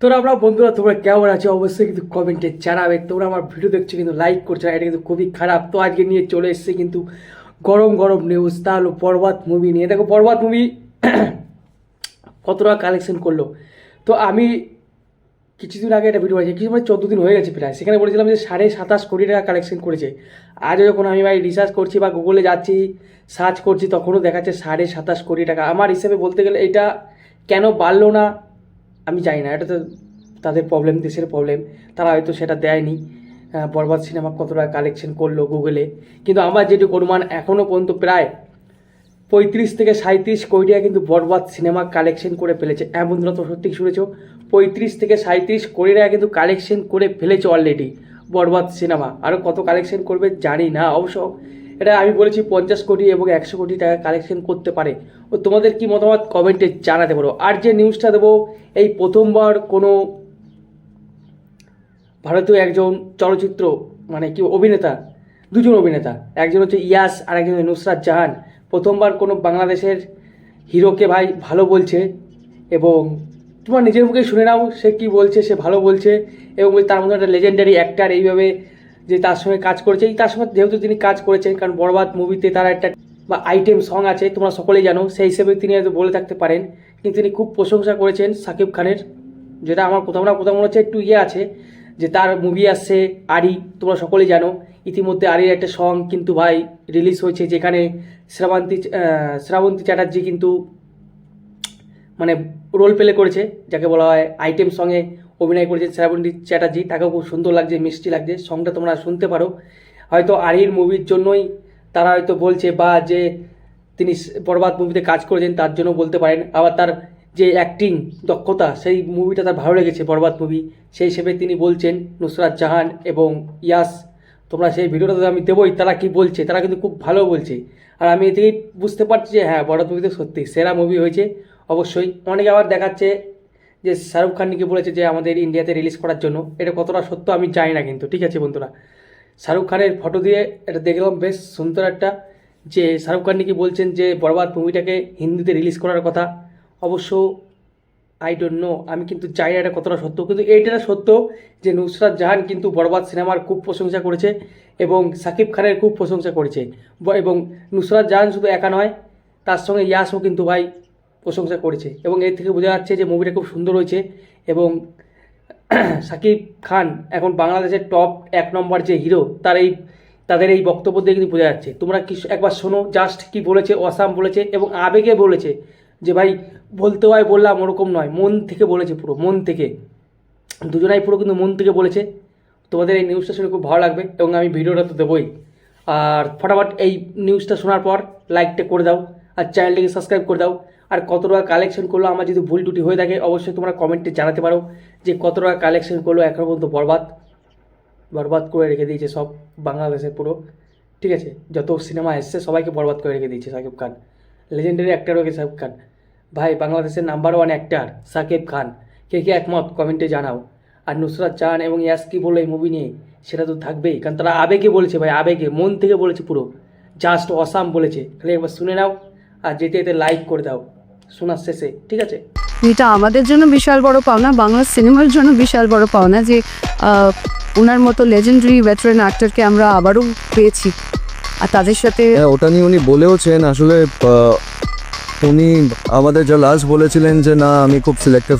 তোরা আমরা বন্ধুরা, তোমরা কেমন আছো? অবশ্যই কিন্তু কমেন্টে জানাবে। তোমরা আমার ভিডিও দেখছ, কিন্তু লাইক করছ এটা কিন্তু খুবই খারাপ। তো আজকে নিয়ে চলে এসেছে কিন্তু গরম গরম নিউজ তা হলো বরবাদ মুভি নিয়ে। দেখো বরবাদ মুভি কত টাকা কালেকশন করল? তো আমি কিছুদিন আগে একটা ভিডিও আছে কিছু মানে চোদ্দ দিন হয়ে গেছে প্রায়। সেখানে বলেছিলাম যে সাড়ে সাতাশ কোটি টাকা কালেকশন করেছে। আজও যখন আমি ভাই রিসার্চ করছি বা গুগলে যাচ্ছি সার্চ করছি, তখনও দেখাচ্ছে সাড়ে সাতাশ কোটি টাকা। আমার হিসেবে বলতে গেলে এটা কেন বাড়লো না? আমি জানি না, এটা তো তাদের প্রবলেম দেশের প্রবলেম তারা হয়তো সেটা দেয়নি। বরবাদ সিনেমা কতটা কালেকশন করল গুগলে কিন্তু আমার যেটুকু অনুমান এখনও পর্যন্ত প্রায় পঁয়ত্রিশ থেকে সাঁত্রিশ কোটি টাকা কিন্তু বরবাদ সিনেমা কালেকশন করে ফেলেছে। এমন তো সত্যি শুনেছ, পঁয়ত্রিশ থেকে সাঁত্রিশ কোটি কিন্তু কালেকশন করে ফেলেছে অলরেডি বরবাদ সিনেমা। আরও কত কালেকশন করবে জানি না অবশ্য। এটা আমি বলেছি পঞ্চাশ কোটি এবং একশো কোটি টাকা কালেকশন করতে পারে। ও তোমাদের কি মতামত? কমেন্টে জানাতে পারো। আর যে নিউজটা দেবো, এই প্রথমবার কোনো ভারতীয় একজন চলচ্চিত্র মানে কি অভিনেতা, দুজন অভিনেতা, একজন হচ্ছে ইয়াস আর একজন নুসরাত জাহান, প্রথমবার কোনো বাংলাদেশের হিরোকে ভাই ভালো বলছে এবং তোমার নিজের মুখে শুনে নাও, সে কি বলছে, সে ভালো বলছে এবং তার মধ্যে একটা লেজেন্ডারি অ্যাক্টার এইভাবে যে তার সঙ্গে কাজ করেছে। তার সঙ্গে যেহেতু তিনি কাজ করেছেন, কারণ বরবাদ মুভিতে তার একটা, বা আইটেম সং আছে, তোমরা সকলেই জানো, সেই হিসেবে তিনি হয়তো বলে থাকতে পারেন। কিন্তু তিনি খুব প্রশংসা করেছেন সাকিব খানের, যেটা আমার কোথাও না কোথাও মনে হচ্ছে একটু ইয়ে আছে, যে তার মুভি আসছে আরি, তোমরা সকলেই জানো। ইতিমধ্যে আরির একটা সং কিন্তু ভাই রিলিজ হয়েছে, যেখানে শ্রাবন্তী শ্রাবন্তী চ্যাটার্জি কিন্তু মানে রোল প্লে করেছে, যাকে বলা হয় আইটেম সঙ্গে অভিনয় করেছে শ্রাবন্তী চ্যাটার্জি। তাকেও খুব সুন্দর লাগছে, মিষ্টি লাগছে। সংটা তোমরা শুনতে পারো। হয়তো আরির মুভির জন্যই তারা হয়তো বলছে বা যে তিনি বরবাদ মুভিতে কাজ করেছেন, তার জন্য বলতে পারেন। আবার তার যে অ্যাক্টিং দক্ষতা, সেই মুভিটা তার ভালো লেগেছে বরবাদ মুভি সেই হিসেবে তিনি বলছেন, নুসরাত জাহান এবং ইয়াস, তোমরা সেই ভিডিওটা আমি দেবোই, তারা কি বলছে? তারা কিন্তু খুব ভালো বলছে। আর আমি এতেই বুঝতে পারছি যে হ্যাঁ বরবাদ মুভিতে সত্যি সেরা মুভি হয়েছে। অবশ্যই অনেকে আবার দেখাচ্ছে যে শাহরুখ খান নাকি বলেছে যে আমাদের ইন্ডিয়াতে রিলিজ করার জন্য, এটা কতটা সত্য আমি জানি না কিন্তু, ঠিক আছে বন্ধুরা? শাহরুখ খানের ফটো দিয়ে এটা দেখলাম, বেশ সুন্দর একটা, যে শাহরুখ খান নাকি বলছেন যে বরবাদ মুভিটাকে হিন্দিতে রিলিজ করার কথা। অবশ্য আই ডোন্ট নো আমি কিন্তু চাই না এটা কতটা সত্য, কিন্তু এইটা সত্য যে নুসরাত জাহান কিন্তু বরবাদ সিনেমার খুব প্রশংসা করেছে এবং সাকিব খানের খুব প্রশংসা করেছে। এবং নুসরাত জাহান শুধু একা নয়, তার সঙ্গে ইয়াসও কিন্তু ভাই প্রশংসা করেছে এবং এর থেকে বোঝা যাচ্ছে যে মুভিটা খুব সুন্দর হয়েছে এবং সাকিব খান এখন বাংলাদেশের টপ এক নম্বর যে হিরো তার এই, তাদের এই বক্তব্য দিয়ে কিন্তু বোঝা যাচ্ছে। তোমরা কি একবার শোনো জাস্ট কি বলেছে, অসাম বলেছে এবং আবেগে বলেছে যে ভাই, বলতে হয় বললাম ওরকম নয়, মন থেকে বলেছে পুরো, মন থেকে। দুজনাই পুরো কিন্তু মন থেকে বলেছে। তোমাদের এই নিউজটা শুনে খুব ভালো লাগবে এবং আমি ভিডিওটা তো দেবোই। আর ফটাফট এই নিউজটা শোনার পর লাইকটা করে দাও, আর চ্যানেলটিকে সাবস্ক্রাইব করে দাও। আর কত টাকা কালেকশন করল, আমার যদি ভুল টুটি হয়ে থাকে, অবশ্যই তোমরা কমেন্টে জানাতে পারো যে কত টাকা কালেকশন করল, এখনও পর্যন্ত বরবাদ। বরবাদ করে রেখে দিয়েছে সব বাংলাদেশের পুরো। ঠিক আছে? যত সিনেমা এসছে, সবাইকে বরবাদ করে রেখে দিয়েছে সাকিব খান। লেজেন্ডারি অ্যাক্টার হয়ে গেছে সাকিব খান। ভাই, বাংলাদেশের number one actor Sakib Khan. কে কে একমত? কমেন্টে জানাও। আর নুসরাত জাহান এবং ইয়াস কি বলল এই মুভি নিয়ে? সেটা তো থাকবেই। কারণ তারা আবেগে বলেছে ভাই, আবেগে, মন থেকে বলেছে পুরো। জাস্ট অসাম বলেছে। খালি একবার শুনে নাও আর যেতে যেতে লাইক করে দাও। শোনার শেষে ঠিক আছে? এটা আমাদের জন্য বিশাল বড় পাওনা বাংলা সিনেমার জন্য বিশাল বড় পাওনা যে আহ, ওনার মতো লেজেন্ডারি ভেটারেন অ্যাক্টরকে আমরা আবারও পেয়েছি। আর তাদের সাথে হ্যাঁ ওটা নিয়ে উনি বলেওছেন আসলে আহ, উনি আমাদের যা লাস্ট বলেছিলেন যে না আমি খুব সিলেক্টিভ